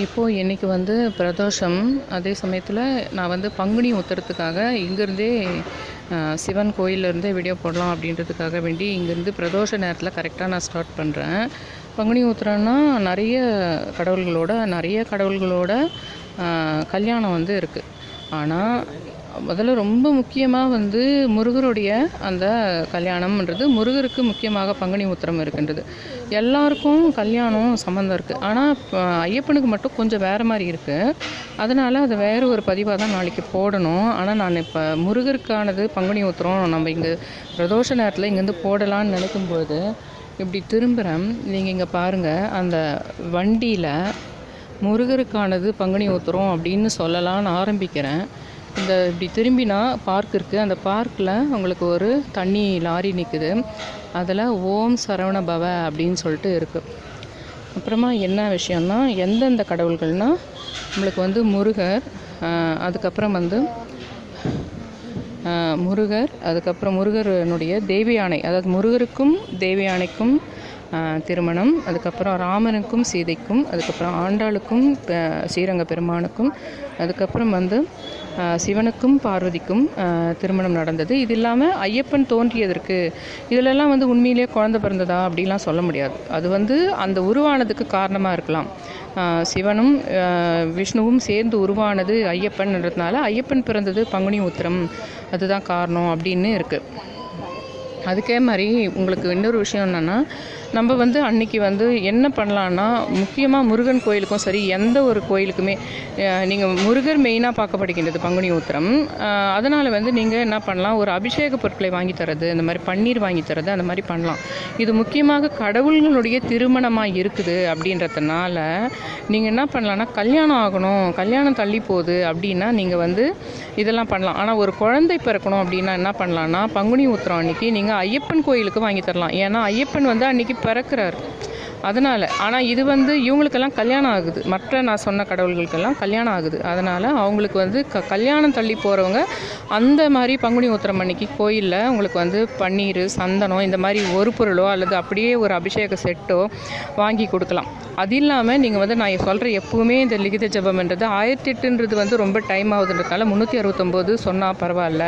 இப்போது இன்றைக்கி வந்து பிரதோஷம். அதே சமயத்தில் நான் வந்து பங்குனி உத்துறதுக்காக இங்கேருந்தே சிவன் கோயிலேருந்தே வீடியோ போடலாம் அப்படின்றதுக்காக வேண்டி இங்கேருந்து பிரதோஷ நேரத்தில் கரெக்டாக நான் ஸ்டார்ட் பண்ணுறேன் பங்குனி ஊத்துறன்னா நிறைய கடவுள்களோட நிறைய கடவுள்களோட கல்யாணம் வந்து இருக்குது ஆனால் முதல்ல ரொம்ப முக்கியமாக வந்து முருகருடைய அந்த கல்யாணம்ன்றது முருகருக்கு முக்கியமாக பங்குனி உத்திரம் இருக்கின்றது. எல்லாருக்கும் கல்யாணம் சம்மந்தம் இருக்குது ஆனால் ஐயப்பனுக்கு மட்டும் கொஞ்சம் வேறு மாதிரி இருக்குது அதனால் அது வேறு ஒரு பதிவாக தான் நாளைக்கு போடணும். ஆனால் நான் இப்போ முருகருக்கானது பங்குனி உத்திரம் நம்ம இங்கே பிரதோஷ நேரத்தில் இங்கேருந்து போடலான்னு நினைக்கும்போது இப்படி திரும்புகிறேன் நீங்கள் இங்கே பாருங்கள் அந்த வண்டியில் முருகருக்கானது பங்குனி உத்திரம் அப்படின்னு சொல்லலாம்னு ஆரம்பிக்கிறேன். இந்த இப்படி திரும்பினா பார்க் இருக்குது அந்த பார்க்கில் உங்களுக்கு ஒரு தண்ணி லாரி நிற்குது அதில் ஓம் சரவண பவ அப்படின்னு சொல்லிட்டு இருக்குது அப்புறமா என்ன விஷயம்னா எந்தெந்த கடவுள்கள்னால் நம்மளுக்கு வந்து முருகர் அதுக்கப்புறம் வந்து முருகர் அதுக்கப்புறம் முருகரனுடைய தேவி யானை அதாவது முருகருக்கும் தேவி யானைக்கும் திருமணம். அதுக்கப்புறம் ராமனுக்கும் சீதைக்கும் அதுக்கப்புறம் ஆண்டாளுக்கும் ஸ்ரீரங்க பெருமானுக்கும் அதுக்கப்புறம் வந்து சிவனுக்கும் பார்வதிக்கும் திருமணம் நடந்தது. இது இல்லாமல் ஐயப்பன் தோன்றியதற்கு இதிலெல்லாம் வந்து உண்மையிலேயே குழந்தை பிறந்ததா அப்படிலாம் சொல்ல முடியாது. அது வந்து அந்த உருவானதுக்கு காரணமாக இருக்கலாம். சிவனும் விஷ்ணுவும் சேர்ந்து உருவானது ஐயப்பன்ன்றதுனால ஐயப்பன் பிறந்தது பங்குனி உத்திரம். அதுதான் காரணம் அப்படின்னு இருக்குது அதுக்கே மாதிரி உங்களுக்கு இன்னொரு விஷயம் என்னென்னா நம்ம வந்து அன்றைக்கி வந்து என்ன பண்ணலான்னா முக்கியமாக முருகன் கோயிலுக்கும் சரி எந்த ஒரு கோயிலுக்குமே நீங்கள் முருகர் மெயினாக பார்க்கப்படுகின்றது பங்குனி உத்திரம். அதனால் வந்து நீங்கள் என்ன பண்ணலாம் ஒரு அபிஷேக பொருட்களை வாங்கி தரது இந்த மாதிரி பன்னீர் வாங்கி தரது அந்த மாதிரி பண்ணலாம். இது முக்கியமாக கடவுள்களுடைய திருமணமாக இருக்குது அப்படின்றதுனால நீங்கள் என்ன பண்ணலான்னா கல்யாணம் ஆகணும் கல்யாணம் தள்ளி போகுது அப்படின்னா நீங்கள் வந்து இதெல்லாம் பண்ணலாம். ஆனால் ஒரு குழந்தை பிறக்கணும் அப்படின்னா என்ன பண்ணலான்னா பங்குனி உத்திரம் அன்னைக்கு நீங்கள் ஐயப்பன் கோயிலுக்கு வாங்கி தரலாம். ஏன்னா ஐயப்பன் வந்து அன்னைக்கு பிறக்கிறார். அதனால். ஆனால் இது வந்து இவங்களுக்கெல்லாம் கல்யாணம் ஆகுது. மற்ற நான் சொன்ன கடவுள்களுக்கெல்லாம் கல்யாணம் ஆகுது. அதனால் அவங்களுக்கு வந்து க கல்யாணம் தள்ளி போகிறவங்க அந்த மாதிரி பங்குனி உத்திரம் அன்னைக்கு கோயிலில் உங்களுக்கு வந்து பன்னீர் சந்தனம் இந்த மாதிரி ஒரு பொருளோ அல்லது அப்படியே ஒரு அபிஷேக செட்டோ வாங்கி கொடுக்கலாம். அது இல்லாமல் நீங்கள் வந்து நான் சொல்கிற எப்பவுமே இந்த லிகித ஜபம்ன்றது ஆயிரத்தி எட்டுன்றது வந்து ரொம்ப டைம் ஆகுதுன்றதுனால முந்நூற்றி அறுபத்தொம்போது சொன்னால் பரவாயில்ல.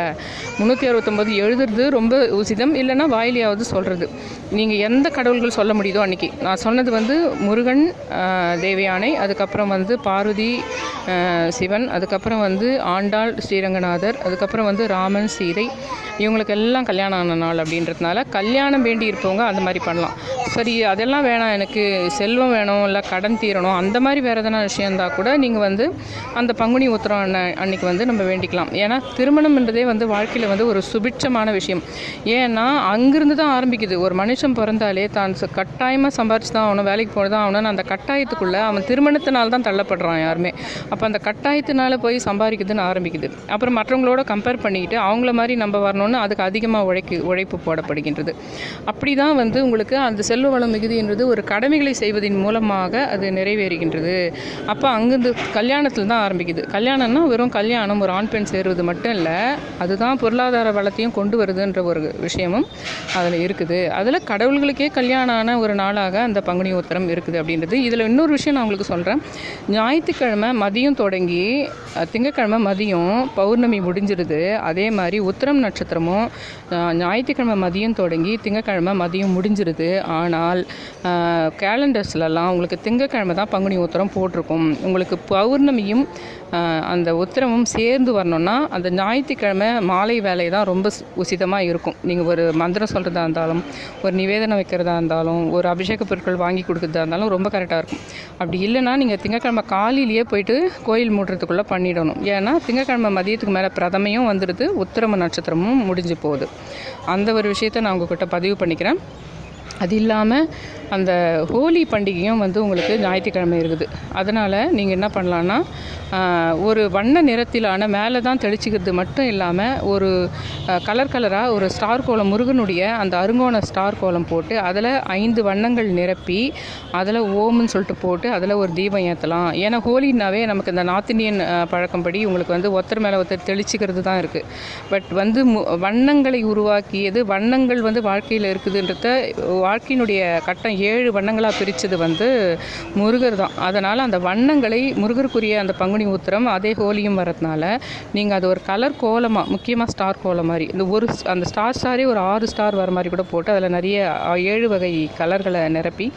முந்நூற்றி அறுபத்தொம்போது எழுதுறது ரொம்ப உசிதம். இல்லைன்னா வாயிலையாவது சொல்கிறது நீங்கள் எந்த கடவுள்கள் சொல்ல முடியுதோ அன்றைக்கி நான் சொன்னது வந்து முருகன் ஆஹ், தேவயானை அதுக்கப்புறம் வந்து பார்வதி சிவன் அதுக்கப்புறம் வந்து ஆண்டாள் ஸ்ரீரங்கநாதர் அதுக்கப்புறம் வந்து ராமன் சீதை இவங்களுக்கு எல்லாம் கல்யாணம் ஆன நாள் அப்படின்றதுனால கல்யாணம் வேண்டி இருப்பவங்க அந்த மாதிரி பண்ணலாம். சரி அதெல்லாம் வேணாம் எனக்கு செல்வம் வேணும் இல்லை கடன் தீரணும் அந்த மாதிரி வேறு எதனா விஷயம் இருந்தால் கூட நீங்கள் வந்து அந்த பங்குனி உத்திரம் அன்ன- அன்னைக்கு வந்து நம்ம வேண்டிக்கலாம். ஏன்னா திருமணம்ன்றதே வந்து வாழ்க்கையில் வந்து ஒரு சுபிட்சமான விஷயம். ஏன்னா அங்கிருந்து தான் ஆரம்பிக்குது. ஒரு மனுஷன் பிறந்தாலே தான் ச- கட்டாயமாக சம்பாரிச்சு தான் ஆகணும் வேலைக்கு போனது தான். ஆகணும்னு அந்த கட்டாயத்துக்குள்ளே அவன் திருமணத்தினால தான் தள்ளப்படுறான் யாருமே. அப்போ அந்த கட்டாயத்தினால போய் சம்பாதிக்குதுன்னு ஆரம்பிக்குது. அப்புறம் மற்றவங்களோட கம்பேர் பண்ணிக்கிட்டு அவங்கள மாதிரி நம்ம வரணும்னு அதுக்கு அதிகமாக உழைக்கு உழைப்பு போடப்படுகின்றது. அப்படி தான் வந்து உங்களுக்கு அந்த செல்வ வளம் மிகுதின்றது ஒரு கடமைகளை செய்வதன் மூலமாக அது நிறைவேறுகின்றது. அப்போ அங்கேருந்து கல்யாணத்தில் தான் ஆரம்பிக்குது. கல்யாணம்னா வெறும் கல்யாணம் ஒரு ஆண் பெண் சேருவது மட்டும் இல்லை அதுதான் பொருளாதார வளத்தையும் கொண்டு வருதுன்ற ஒரு விஷயமும் அதில் இருக்குது. அதில் கடவுள்களுக்கே கல்யாணம் ஆன ஒரு நாளாக அந்த பங்குனி உத்தரம் இருக்குது அப்படின்றது. இதில் இன்னொரு விஷயம் நான் உங்களுக்கு சொல்கிறேன் ஞாயிற்றுக்கிழமை மதியம் தொடங்கி திங்கக்கிழமை மதியம் பௌர்ணமி முடிஞ்சிருது. அதே மாதிரி உத்தரம் நட்சத்திரமும் ஞாயிற்றுக்கிழமை மதியம் தொடங்கி திங்கக்கிழமை மதியம் முடிஞ்சிருது. ஆனால் கேலண்டர்ஸ்லலாம் உங்களுக்கு திங்கக்கிழமை தான் பங்குனி உத்தரம் போட்டிருக்கும். உங்களுக்கு பௌர்ணமியும் அந்த உத்திரமும் சேர்ந்து வரணும்னா அந்த ஞாயிற்றுக்கிழமை மாலை வேலை தான் ரொம்ப உசிதமாக இருக்கும். நீங்கள் ஒரு மந்திரம் சொல்கிறதா இருந்தாலும் ஒரு நிவேதனம் வைக்கிறதா இருந்தாலும் ஒரு அபிஷேக பொருட்கள் வாங்கி கொடுக்குறதா இருந்தாலும் ரொம்ப கரெக்டாக இருக்கும். அப்படி இல்லைன்னா நீங்கள் திங்கக்கிழமை காலையிலேயே போயிட்டு கோயில் மூடுறதுக்குள்ளே பண்ணிடணும். ஏன்னா திங்கக்கிழமை மதியத்துக்கு மேலே பிரதமையும் வந்துடுது உத்திரம நட்சத்திரமும் முடிஞ்சு போகுது. அந்த ஒரு விஷயத்தை நான் உங்ககிட்ட பதிவு பண்ணிக்கிறேன். அது இல்லாமல் அந்த ஹோலி பண்டிகையும் வந்து உங்களுக்கு ஞாயிற்றுக்கிழமை இருக்குது. அதனால் நீங்கள் என்ன பண்ணலான்னா ஒரு வண்ண நிறத்திலான மேலே தான் தெளிச்சிக்கிறது மட்டும் இல்லாமல் ஒரு கலர் கலராக ஒரு ஸ்டார் கோலம் முருகனுடைய அந்த அருங்கோண ஸ்டார் கோலம் போட்டு அதில் ஐந்து வண்ணங்கள் நிரப்பி அதில் ஓம்னு சொல்லிட்டு போட்டு அதில் ஒரு தீபம் ஏற்றலாம் ஏன்னா ஹோலினாவே நமக்கு இந்த நார்த் இந்தியன் பழக்கம்படி உங்களுக்கு வந்து ஒருத்தர் மேலே ஒருத்தர் தெளிச்சிக்கிறது தான் இருக்குது பட் வந்து மு- வண்ணங்களை உருவாக்கியது வண்ணங்கள் வந்து வாழ்க்கையில் இருக்குதுன்றத வாழ்க்கையினுடைய கட்டம் ஏழு வண்ணங்களாக பிரித்தது வந்து முருகர் தான். அதனால் அந்த வண்ணங்களை முருகருக்குரிய அந்த பங்குனி உத்திரம் அதே ஹோலியும் வரதுனால நீங்கள் அது ஒரு கலர் கோலமாக முக்கியமாக ஸ்டார் கோலம் மாதிரி இந்த ஒரு ஸ்- அந்த ஸ்டார் ஸ்டாரே ஒரு ஆறு ஸ்டார் வர மாதிரி கூட போட்டு அதில் நிறைய ஏழு வகை கலர்களை நிரப்பி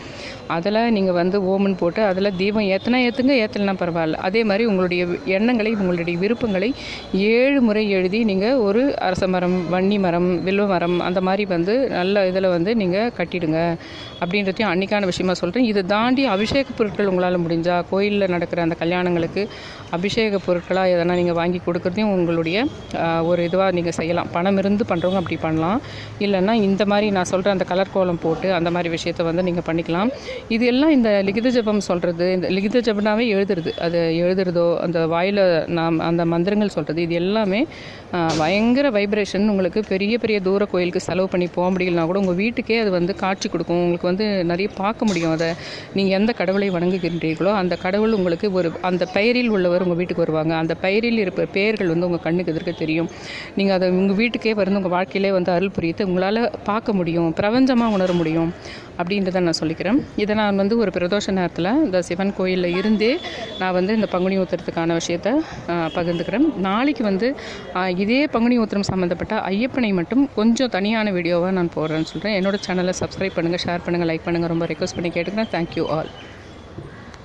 அதில் நீங்கள் வந்து ஓமன் போட்டு அதில் தீபம் ஏற்றினா ஏற்றுங்க ஏற்றலைனா பரவாயில்ல. அதே மாதிரி உங்களுடைய எண்ணங்களை உங்களுடைய விருப்பங்களை ஏழு முறை எழுதி நீங்கள் ஒரு அரச மரம் வன்னி மரம் வில்வ மரம் அந்த மாதிரி வந்து நல்ல இதில் வந்து நீங்கள் கட்டி கட்டிடுங்க அப்படின்றதையும் அன்றைக்கான விஷயமா சொல்கிறேன் இதை தாண்டி அபிஷேக பொருட்கள் உங்களால் முடிஞ்சால் கோயிலில் நடக்கிற அந்த கல்யாணங்களுக்கு அபிஷேக பொருட்களாக எதனா நீங்கள் வாங்கி கொடுக்குறதையும் உங்களுடைய ஒரு இதுவாக நீங்கள் செய்யலாம். பணம் இருந்து பண்ணுறவங்க அப்படி பண்ணலாம். இல்லைன்னா இந்த மாதிரி நான் சொல்கிற அந்த கலர் கோலம் போட்டு அந்த மாதிரி விஷயத்தை வந்து நீங்கள் பண்ணிக்கலாம். இது எல்லாம் இந்த லிகித ஜபம் சொல்கிறது இந்த லிகித ஜபனாவே எழுதுறது. அது எழுதுறதோ அந்த வாயில் நாம் அந்த மந்திரங்கள் சொல்கிறது இது எல்லாமே பயங்கர வைப்ரேஷன் உங்களுக்கு பெரிய பெரிய தூர கோயிலுக்கு செலவு பண்ணி போக முடியலனா கூட உங்கள் வீட்டுக்கே அது வந்து காட்சி கொடுக்கும். உங்களுக்கு வந்து நிறைய பார்க்க முடியும். அதை நீங்கள் எந்த கடவுளை வணங்குகின்றீர்களோ அந்த கடவுள் உங்களுக்கு ஒரு அந்த பெயரில் உள்ளவர் உங்கள் வீட்டுக்கு வருவாங்க. அந்த பெயரில் இருப்ப பெயர்கள் வந்து உங்கள் கண்ணுக்கு எதிர்க்க தெரியும். நீங்கள் அதை உங்கள் வீட்டுக்கே வந்து உங்கள் வாழ்க்கையிலே வந்து அருள் புரியுது உங்களால் பார்க்க முடியும். பிரபஞ்சமாக உணர முடியும் அப்படின்றத நான் சொல்லிக்கிறேன். இதை நான் வந்து ஒரு பிரதோஷ நேரத்தில் இந்த சிவன் கோயிலில் இருந்தே நான் வந்து இந்த பங்குனி ஊத்துறதுக்கான விஷயத்த பகிர்ந்துக்கிறேன். நாளைக்கு வந்து இதே பங்குனி ஊத்திரம் சம்மந்தப்பட்ட ஐயப்பனை மட்டும் கொஞ்சம் தனியான வீடியோவாக நான் போடுறேன்னு சொல்கிறேன் என்னோடய சேனலை சப்ஸ்கிரைப் பண்ணுங்கள் ஷேர் பண்ணுங்கள் லைக் பண்ணுங்கள் ரொம்ப ரெக்வஸ்ட் பண்ணி கேட்டுக்கிறேன். Thank you all